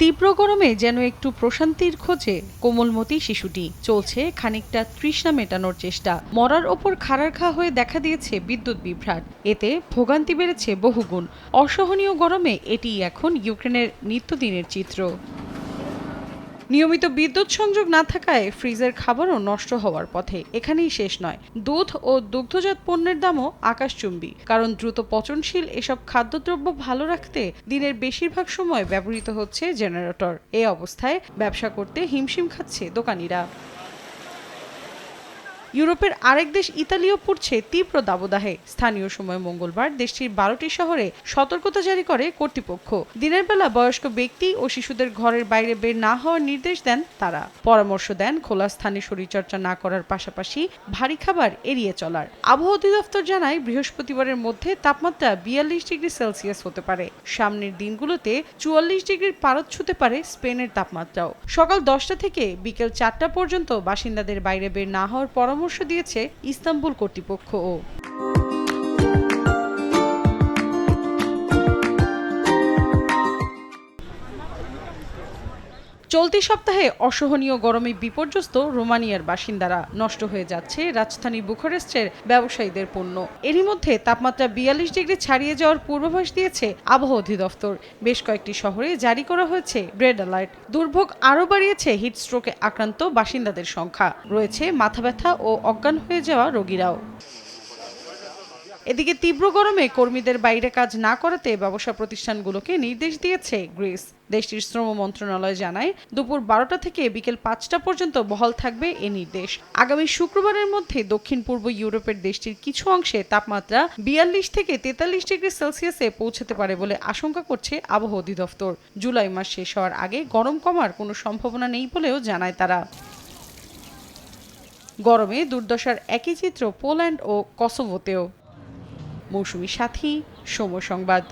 তীব্র গরমে যেন একটু প্রশান্তির খোঁজে কোমলমতি শিশুটি। চলছে খানিকটা তৃষ্ণা মেটানোর চেষ্টা। মরার ওপর খাড়ার খা হয়ে দেখা দিয়েছে বিদ্যুৎ বিভ্রাট। এতে ভোগান্তি বেড়েছে বহুগুণ। অসহনীয় গরমে এটি এখন ইউক্রেনের নিত্যদিনের চিত্র। নিয়মিত বিদ্যুৎ সংযোগ না থাকায় ফ্রিজের খাবারও নষ্ট হওয়ার পথে এখানেই শেষ নয়। দুধ ও দুগ্ধজাত পণ্যের দামও আকাশচুম্বী, কারণ দ্রুত পচনশীল এসব খাদ্যদ্রব্য ভালো রাখতে দিনের বেশিরভাগ সময় ব্যবহৃত হচ্ছে জেনারেটর। এ অবস্থায় ব্যবসা করতে হিমশিম খাচ্ছে দোকানিরা। ইউরোপের আরেক দেশ ইতালিও পড়ছে তীব্র দাবদাহে। স্থানীয় সময় মঙ্গলবার দেশটির বারোটি শহরে সতর্কতা জারি করে কর্তৃপক্ষ। দিনের বেলা বয়স্ক ব্যক্তি ও শিশুদের ঘরের বাইরে বের না হওয়ার নির্দেশ দেন তারা। পরামর্শ দেন, খোলা স্থানে শরীরচর্চা না করার পাশাপাশি ভারী খাবার এড়িয়ে চলার। আবহাওয়া অধিদপ্তর জানায়, বৃহস্পতিবারের মধ্যে তাপমাত্রা বিয়াল্লিশ ডিগ্রি সেলসিয়াস হতে পারে। সামনের দিনগুলোতে চুয়াল্লিশ ডিগ্রির পারদ ছুতে পারে স্পেনের তাপমাত্রাও। সকাল দশটা থেকে বিকেল চারটা পর্যন্ত বাসিন্দাদের বাইরে বের না হওয়ার পরামর্শ দিয়েছে ইস্তাম্বুল কর্তৃপক্ষও চলতি সপ্তাহে অসহনীয় গরমে বিপর্যস্ত রোমানিয়ার বাসিন্দারা নষ্ট হয়ে যাচ্ছে রাজধানী বুখারেস্টের ব্যবসায়ীদের পণ্য। এরই মধ্যে তাপমাত্রা বিয়াল্লিশ ডিগ্রি ছাড়িয়ে যাওয়ার পূর্বাভাস দিয়েছে আবহাওয়া অধিদপ্তর। বেশ কয়েকটি শহরে জারি করা হয়েছে রেড অ্যালার্ট। দুর্ভোগ আরও বাড়িয়েছে হিটস্ট্রোকে আক্রান্ত বাসিন্দাদের সংখ্যা। রয়েছে মাথা ব্যথা ও অজ্ঞান হয়ে যাওয়া রোগীরাও। এদিকে তীব্র গরমে কর্মীদের বাইরে কাজ না করাতে ব্যবসা প্রতিষ্ঠানগুলোকে নির্দেশ দিয়েছে গ্রিস। দেশটির শ্রম মন্ত্রণালয় জানায়, দুপুর বারোটা থেকে বিকেল পাঁচটা পর্যন্ত বহাল থাকবে এ নির্দেশ। আগামী শুক্রবারের মধ্যে দক্ষিণ পূর্ব ইউরোপের দেশটির কিছু অংশে তাপমাত্রা বিয়াল্লিশ থেকে তেতাল্লিশ ডিগ্রি সেলসিয়াসে পৌঁছাতে পারে বলে আশঙ্কা করছে আবহাওয়া অধিদপ্তর। জুলাই মাস শেষ হওয়ার আগে গরম কমার কোনো সম্ভাবনা নেই বলেও জানায় তারা। গরমে দুর্দশার একই চিত্র পোল্যান্ড ও কসোভোতেও। মৌসুমী সাথী সময় সংবাদ।